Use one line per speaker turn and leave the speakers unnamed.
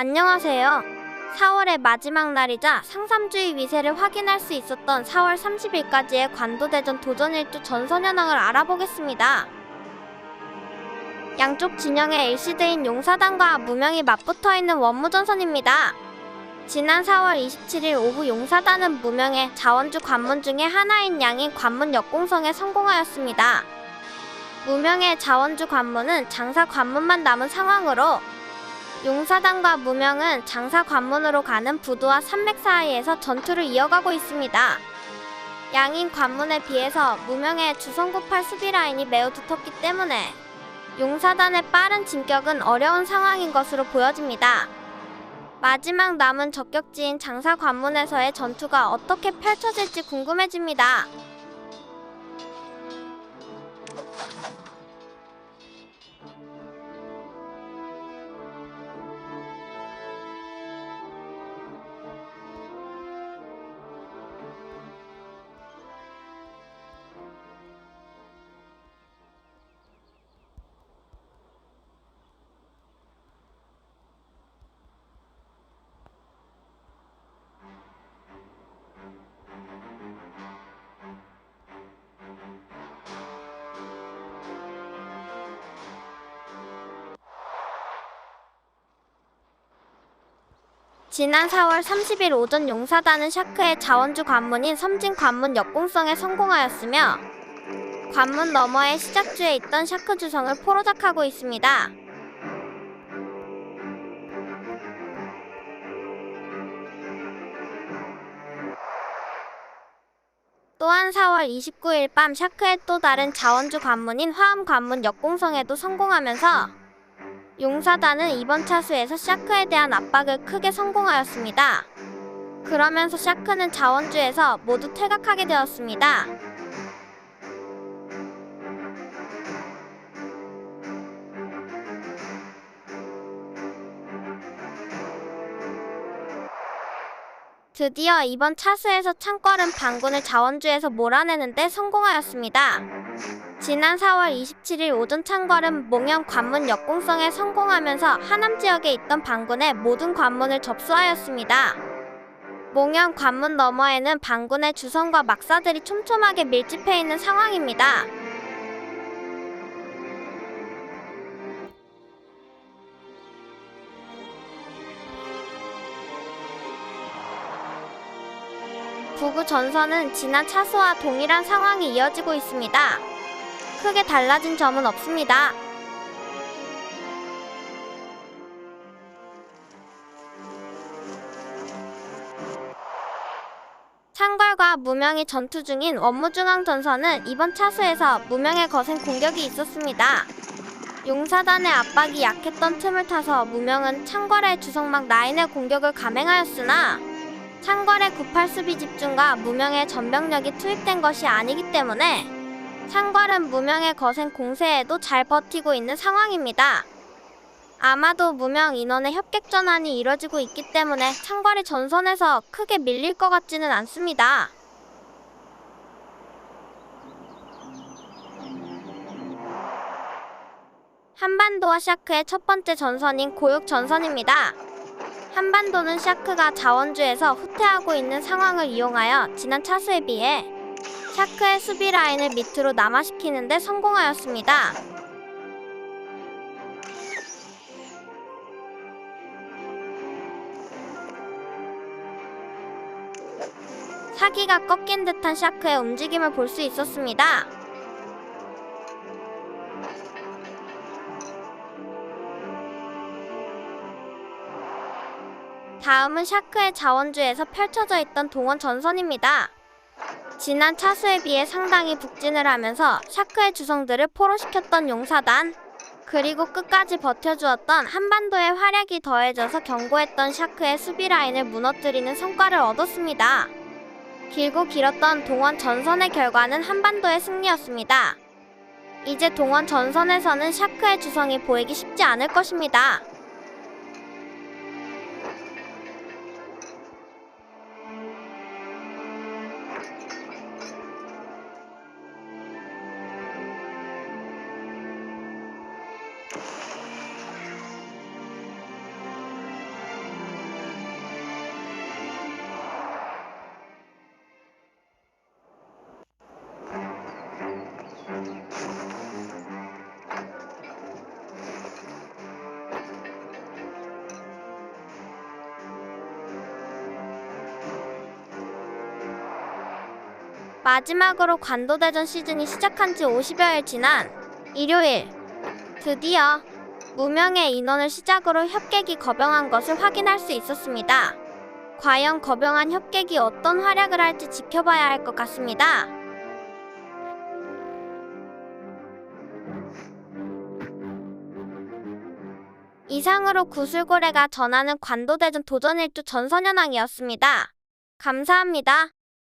안녕하세요. 4월의 마지막 날이자 상삼주의 위세를 확인할 수 있었던 4월 30일까지의 관도대전 도전 일주 전선 현황을 알아보겠습니다. 양쪽 진영의 일시드인 용사단과 무명이 맞붙어 있는 원무전선입니다. 지난 4월 27일 오후 용사단은 무명의 자원주 관문 중에 하나인 양인 관문 역공성에 성공하였습니다. 무명의 자원주 관문은 장사 관문만 남은 상황으로 용사단과 무명은 장사 관문으로 가는 부두와 산맥 사이에서 전투를 이어가고 있습니다. 양인 관문에 비해서 무명의 주성구팔 수비 라인이 매우 두텁기 때문에 용사단의 빠른 진격은 어려운 상황인 것으로 보여집니다. 마지막 남은 적격지인 장사 관문에서의 전투가 어떻게 펼쳐질지 궁금해집니다. 지난 4월 30일 오전 용사단은 샤크의 자원주 관문인 섬진 관문 역공성에 성공하였으며 관문 너머의 시작주에 있던 샤크 주성을 포로작하고 있습니다. 또한 4월 29일 밤 샤크의 또 다른 자원주 관문인 화음 관문 역공성에도 성공하면서 용사단은 이번 차수에서 샤크에 대한 압박을 크게 성공하였습니다. 그러면서 샤크는 자원주에서 모두 퇴각하게 되었습니다. 드디어 이번 차수에서 창궐은 반군을 자원주에서 몰아내는데 성공하였습니다. 지난 4월 27일 오전 창궐은 몽영 관문 역공성에 성공하면서 하남 지역에 있던 반군의 모든 관문을 접수하였습니다. 몽영 관문 너머에는 반군의 주성과 막사들이 촘촘하게 밀집해 있는 상황입니다. 부구 전선은 지난 차수와 동일한 상황이 이어지고 있습니다. 크게 달라진 점은 없습니다. 창궐과 무명이 전투 중인 원무중앙 전선은 이번 차수에서 무명의 거센 공격이 있었습니다. 용사단의 압박이 약했던 틈을 타서 무명은 창궐의 주성막 라인의 공격을 감행하였으나 창궐의 98 수비 집중과 무명의 전병력이 투입된 것이 아니기 때문에 창궐은 무명의 거센 공세에도 잘 버티고 있는 상황입니다. 아마도 무명 인원의 협객 전환이 이뤄지고 있기 때문에 창궐이 전선에서 크게 밀릴 것 같지는 않습니다. 한반도와 샤크의 첫 번째 전선인 고육 전선입니다. 한반도는 샤크가 자원주에서 후퇴하고 있는 상황을 이용하여 지난 차수에 비해 샤크의 수비 라인을 밑으로 남하시키는 데 성공하였습니다. 사기가 꺾인 듯한 샤크의 움직임을 볼 수 있었습니다. 다음은 샤크의 자원주에서 펼쳐져 있던 동원 전선입니다. 지난 차수에 비해 상당히 북진을 하면서 샤크의 주성들을 포로시켰던 용사단 그리고 끝까지 버텨주었던 한반도의 활약이 더해져서 견고했던 샤크의 수비 라인을 무너뜨리는 성과를 얻었습니다. 길고 길었던 동원 전선의 결과는 한반도의 승리였습니다. 이제 동원 전선에서는 샤크의 주성이 보이기 쉽지 않을 것입니다. 마지막으로 관도대전 시즌이 시작한 지 50여일 지난 일요일 드디어 무명의 인원을 시작으로 협객이 거병한 것을 확인할 수 있었습니다. 과연 거병한 협객이 어떤 활약을 할지 지켜봐야 할 것 같습니다. 이상으로 구슬고래가 전하는 관도대전 도전일주 전선현황이었습니다. 감사합니다.